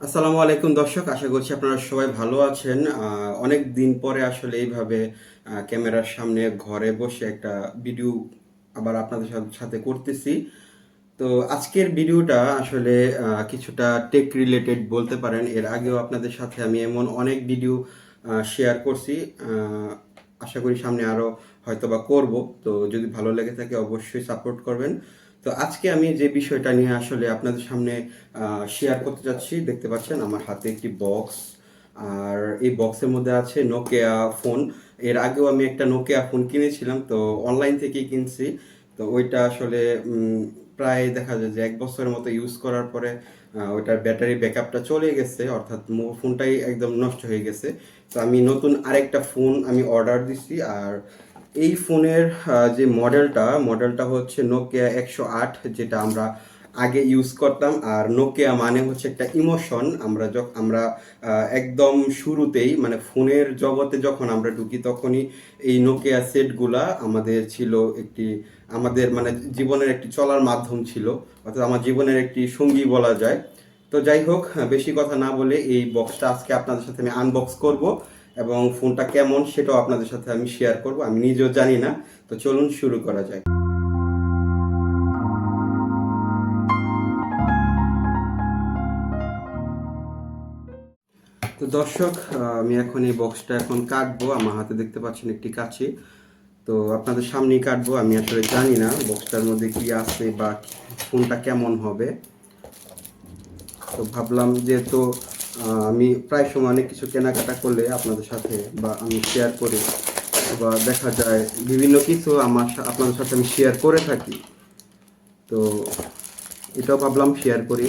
আসসালামু আলাইকুম দর্শক, আশা করছি আপনারা সবাই ভালো আছেন। অনেক দিন পরে আসলে এইভাবে ক্যামেরার সামনে ঘরে বসে একটা ভিডিও আবার আপনাদের সাথে করতেছি। তো আজকের ভিডিওটা আসলে কিছুটা টেক রিলেটেড বলতে পারেন। এর আগেও আপনাদের সাথে আমি এমন অনেক ভিডিও শেয়ার করছি। আশা করি সামনে আরও হয়তো বা করব। তো যদি ভালো লেগে থাকে অবশ্যই সাপোর্ট করবেন। তো আজকে আমি যে বিষয়টা নিয়ে আসলে আপনাদের সামনে শেয়ার করতে যাচ্ছি, দেখতে পাচ্ছেন আমার হাতে একটি বক্স আর এই বক্সের মধ্যে আছে নোকিয়া ফোন এর আগেও আমি একটা নোকিয়া ফোন কিনেছিলাম, তো অনলাইন থেকেই কিনছি। তো ওইটা আসলে প্রায় দেখা যায় যে এক বছরের মতো ইউজ করার পরে ওইটার ব্যাটারি ব্যাকআপটা চলে গেছে, অর্থাৎ ফোনটাই একদম নষ্ট হয়ে গেছে। তো আমি নতুন আরেকটা ফোন আমি অর্ডার দিছি, আর এই ফোনের যে মডেলটা মডেলটা হচ্ছে নোকিয়া একশো আট, যেটা আমরা আগে ইউজ করতাম। আর নোকিয়া মানে হচ্ছে একটা ইমোশন আমরা যখন আমরা একদম শুরুতেই মানে ফোনের জগতে যখন আমরা ঢুকি, তখনই এই নোকিয়া সেটগুলা আমাদের ছিল একটি, আমাদের মানে জীবনের একটি চলার মাধ্যম ছিল। অর্থাৎ আমার জীবনের একটি সঙ্গী বলা যায়। তো যাই হোক বেশি কথা না বলে এই বক্সটা আজকে আপনাদের সাথে আমি আনবক্স করব। এবং ফোনটা কেমন সেটাও আপনাদের সাথে আমি শেয়ার করব। আমি নিজেও জানি না। তো চলুন শুরু করা যায় তো দর্শক আমি এখন এই বক্সটা এখন কাটবো। আমার হাতে দেখতে পাচ্ছেন একটি কাছে তো আপনাদের সামনেই কাটবো। আমি আসলে জানি না বক্সটার মধ্যে কি আছে বা ফোনটা কেমন হবে। তো ভাবলাম যেহেতু আমি প্রায় সময় অনেক কিছু কেনাকাটা করলে আপনাদের সাথে বা আমি শেয়ার করি বা দেখা যায় বিভিন্ন কিছু আমার আপনাদের সাথে আমি শেয়ার করে থাকি। তো এটাও ভাবলাম শেয়ার করি।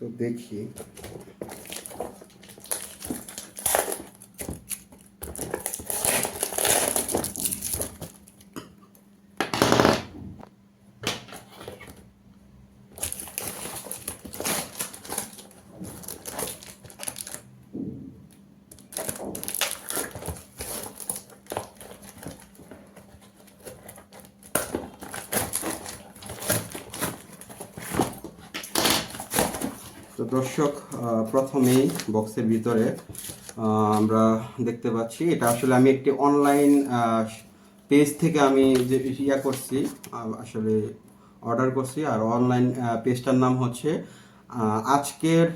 তো দেখি। তো দর্শক প্রথমেই বক্সের ভিতরে আমরা দেখতে পাচ্ছি, এটা আসলে আমি একটি অনলাইন পেজ থেকে আমি যে ইয়া করছি আসলে অর্ডার করছি, আর অনলাইন পেজটার নাম হচ্ছে আজকের,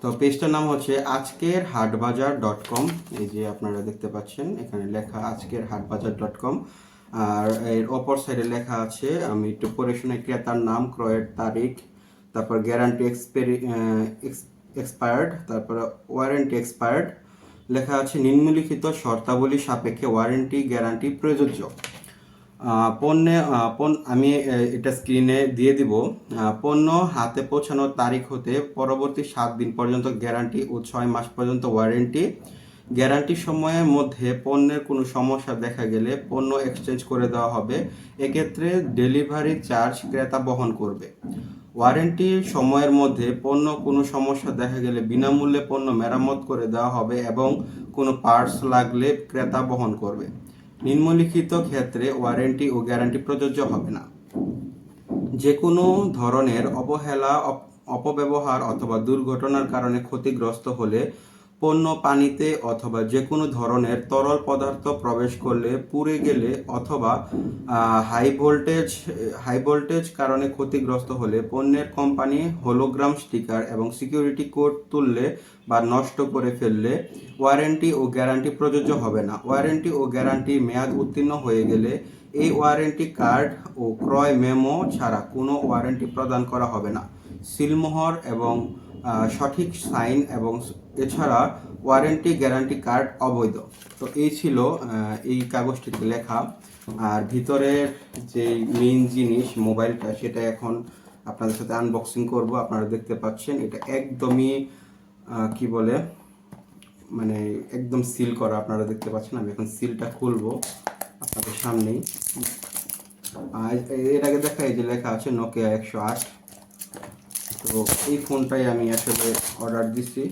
তো পেজটার নাম হচ্ছে আজকের হাটবাজার ডট কম এই যে আপনারা দেখতে পাচ্ছেন, এখানে লেখা আজকের হাটবাজার ডট কম আর এর অপর সাইডে লেখা আছে, আমি একটু পড়ে শুনে ক্রেতার নাম, ক্রয়ের তারিখ, তারপর গ্যারান্টি এক্সপেরি এক্সপায়ার্ড তারপর ওয়ারেন্টি এক্সপায়ার্ড লেখা আছে, নিম্নলিখিত শর্তাবলী সাপেক্ষে ওয়ারেন্টি গ্যারান্টি প্রযোজ্য। পণ্যে পণ্য, আমি এটা স্ক্রিনে দিয়ে দিব। পণ্য হাতে পৌঁছানোর তারিখ হতে পরবর্তী সাত দিন পর্যন্ত গ্যারান্টি ও ছয় মাস পর্যন্ত ওয়ারেন্টি গ্যারান্টি সময়ের মধ্যে পণ্যের কোনো সমস্যা দেখা গেলে পণ্য এক্সচেঞ্জ করে দেওয়া হবে। এক্ষেত্রে ডেলিভারি চার্জ ক্রেতা বহন করবে। ওয়ারেন্টি সময়ের মধ্যে পণ্য কোনো সমস্যা দেখা গেলে বিনামূল্যে পণ্য মেরামত করে দেওয়া হবে এবং কোনো পার্টস লাগলে ক্রেতা বহন করবে। নিম্নলিখিত ক্ষেত্রে ওয়ারেন্টি ও গ্যারান্টি প্রযোজ্য হবে না। যে কোনো ধরনের অবহেলা অপব্যবহার অথবা দুর্ঘটনার কারণে ক্ষতিগ্রস্ত হলে পণ্য পানিতে অথবা যে কোনো ধরনের তরল পদার্থ প্রবেশ করলে পুড়ে গেলে অথবা হাই ভোল্টেজ হাই ভোল্টেজ কারণে ক্ষতিগ্রস্ত হলে পণ্যের কোম্পানি হোলোগ্রাম স্টিকার এবং সিকিউরিটি কোড তুললে বা নষ্ট করে ফেললে ওয়ারেন্টি ও গ্যারান্টি প্রযোজ্য হবে না। ওয়ারেন্টি ও গ্যারান্টি মেয়াদ উত্তীর্ণ হয়ে গেলে এই ওয়ারেন্টি কার্ড ও ক্রয় মেমো ছাড়া কোনো ওয়ারেন্টি প্রদান করা হবে না। সিলমোহর এবং সঠিক সাইন এবং এছাড়া ওয়ারেন্টি গ্যারান্টি কার্ড অবৈধ। তো এই ছিল এই কাগজটিতে লেখা। আর ভিতরের যে মেইন জিনিস, মোবাইলটা, সেটা এখন আপনাদের সাথে আনবক্সিং করব। আপনারা দেখতে পাচ্ছেন, এটা একদমই কি বলে মানে একদম সিল করা। আপনারা দেখতে পাচ্ছেন, আমি এখন সিলটা খুলবো আপনাদের সামনেই। এর আগে দেখা, এই যে লেখা আছে নোকিয়া একশো আট। তো এই ফোনটাই আমি আসলে অর্ডার দিচ্ছি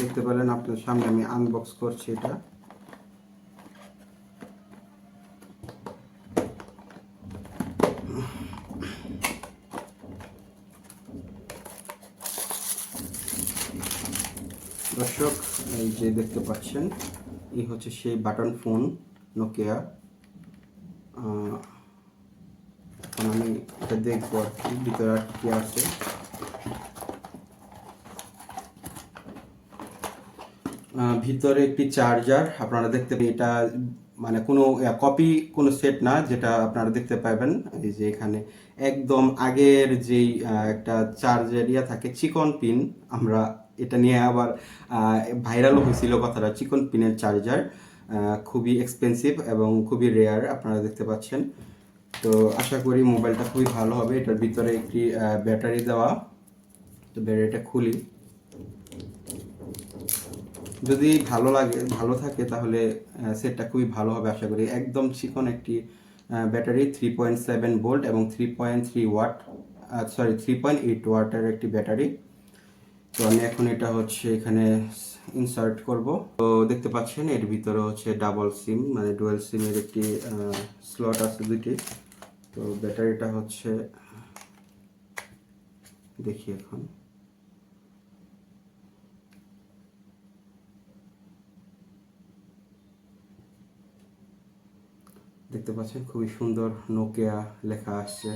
দেখতে পেলেন আপনার সামনে আমি আনবক্স করছি এটা। দর্শক, এই যে দেখতে পাচ্ছেন, এই হচ্ছে সেই বাটন ফোন নোকিয়া এটা দেখব আর কি, ভিতরে আর কি আছে। ভিতরে একটি চার্জার আপনারা দেখতে এটা মানে কোনো কপি কোনো সেট না, যেটা আপনারা দেখতে পাবেন। এই যে এখানে একদম আগের যেই একটা চার্জার ইয়া থাকে, চিকন পিন আমরা এটা নিয়ে আবার ভাইরালও হয়েছিল কথাটা, চিকন পিনের চার্জার খুবই এক্সপেন্সিভ এবং খুবই রেয়ার আপনারা দেখতে পাচ্ছেন। তো আশা করি মোবাইলটা খুবই ভালো হবে। এটার ভিতরে একটি ব্যাটারি দেওয়া। তো ব্যাটারিটা খুলি। যদি ভালো লাগে, ভালো থাকে তাহলে সেটটা খুবই ভালো হবে আশা করি। একদম চিকন একটি battery three point seven volt এবং three point three watt sorry three point eight ওয়াটের একটি ব্যাটারি। তো আমি এখন এটা হচ্ছে এখানে ইনসার্ট করব। তো দেখতে পাচ্ছেন, এর ভিতরে হচ্ছে ডাবল সিম মানে ডুয়েল সিমের একটি স্লট আছে দুটি তো ব্যাটারিটা হচ্ছে, দেখি এখন। দেখতে পাচ্ছেন খুবই সুন্দর নোকিয়া লেখা আসছে।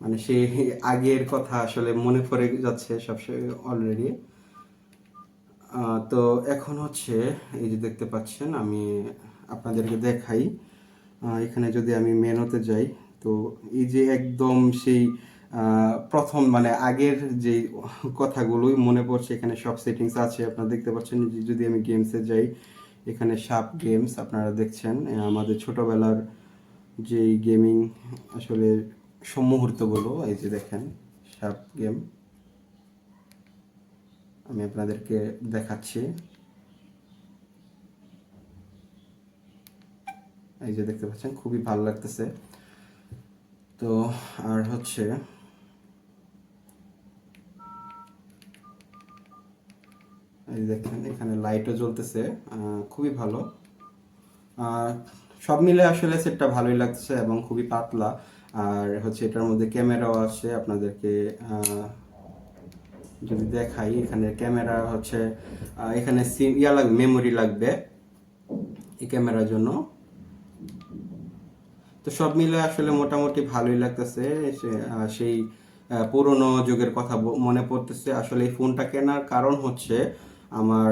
মানে সেই আগের কথা আসলে মনে পড়ে যাচ্ছে সবসময় অলরেডি তো এখন হচ্ছে, এই যে দেখতে পাচ্ছেন, আমি আপনাদেরকে দেখাই। এখানে যদি আমি মেনুতে যাই, তো এই যে একদম সেই প্রথম মানে আগের যে কথাগুলোই মনে পড়ছে, এখানে সব সেটিংস আছে, আপনারা দেখতে পাচ্ছেন। যদি আমি গেমসে যাই, এখানে সাপ গেমস আপনারা দেখছেন আমাদের ছোটবেলার যে গেমিং আসলে মুহূর্তগুলো এই যে দেখেন, সাপ গেম আমি আপনাদেরকে দেখাচ্ছি। এই যে দেখতে পাচ্ছেন খুবই ভালো লাগতেছে। তো আর হচ্ছে এই দেখেন এখানে লাইটও জ্বলতেছে খুবই ভালো। আহ, সব মিলে আসলে সেটটা ভালোই লাগছে এবং খুবই পাতলা। আর হচ্ছে এটার মধ্যে ক্যামেরাও আছে আপনাদেরকে যদি দেখাই এখানে ক্যামেরা হচ্ছে এখানে সিম ইয়া লাগবে মেমোরি লাগবে এই ক্যামেরার জন্য। তো সব মিলে আসলে মোটামুটি ভালোই লাগতেছে সেই পুরনো যুগের কথা মনে পড়তেছে। আসলে এই ফোনটা কেনার কারণ হচ্ছে আমার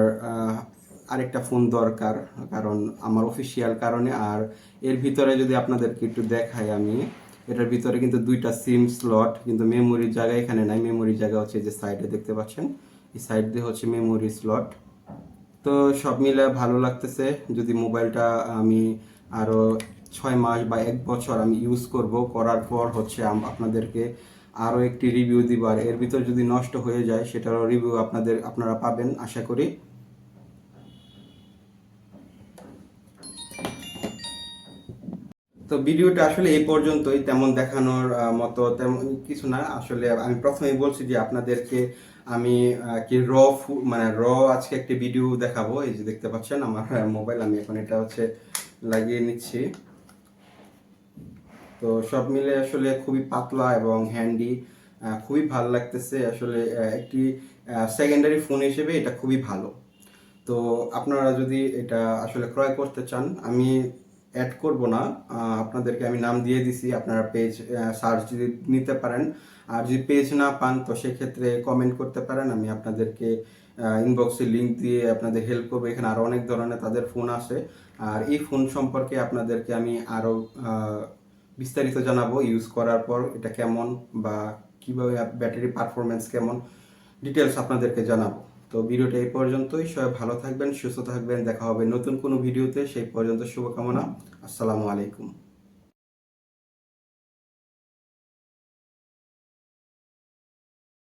আরেকটা ফোন দরকার, কারণ আমার অফিসিয়াল কারণে। আর এর ভিতরে যদি আপনাদেরকে একটু দেখাই আমি, এটার ভিতরে কিন্তু দুইটা সিম স্লট কিন্তু মেমোরির জায়গা এখানে নাই। মেমোরির জায়গা হচ্ছে যে সাইডে দেখতে পাচ্ছেন। এই সাইড দিয়ে হচ্ছে মেমোরি স্লট তো সব মিলে ভালো লাগতেছে। যদি মোবাইলটা আমি আরও ছয় মাস বা এক বছর আমি ইউজ করব, করার পর হচ্ছে আপনাদেরকে আরও একটি রিভিউ দিব। আর এর ভিতর যদি নষ্ট হয়ে যায়, সেটারও রিভিউ আপনাদের, আপনারা পাবেন, আশা করি। তো ভিডিওটা আসলে এই পর্যন্তই, তেমন দেখানোর মতো তেমন কিছু না। আসলে আমি প্রথমেই বলছি যে আপনাদেরকে আমি কি র মানে র আজকে একটি ভিডিও দেখাবো। এই যে দেখতে পাচ্ছেন আমার মোবাইল আমি এখন এটা হচ্ছে লাগিয়ে নিচ্ছি। তো সব মিলে আসলে খুবই পাতলা এবং হ্যান্ডি খুবই ভালো লাগতেছে আসলে একটি সেকেন্ডারি ফোন হিসেবে এটা খুবই ভালো। তো আপনারা যদি এটা আসলে ক্রয় করতে চান আমি অ্যাড করব না আপনাদেরকে আমি নাম দিয়ে দিছি আপনারা পেজ সার্চ যদি নিতে পারেন আর যদি পেজ না পান তো সেক্ষেত্রে কমেন্ট করতে পারেন আমি আপনাদেরকে ইনবক্সে লিংক দিয়ে আপনাদের হেল্প করব এখানে আরও অনেক ধরনের তাদের ফোন আছে আর এই ফোন সম্পর্কে আপনাদেরকে আমি আরও আহ, বিস্তারিত জানাব ইউজ করার পর এটা কেমন বা কীভাবে ব্যাটারি পারফরমেন্স কেমন ডিটেলস আপনাদেরকে জানাব। তো ভিডিওটা এই পর্যন্তই, সবাই ভালো থাকবেন, সুস্থ থাকবেন, দেখা হবে নতুন কোনো ভিডিওতে, সেই পর্যন্ত শুভকামনা, আসসালামু আলাইকুম।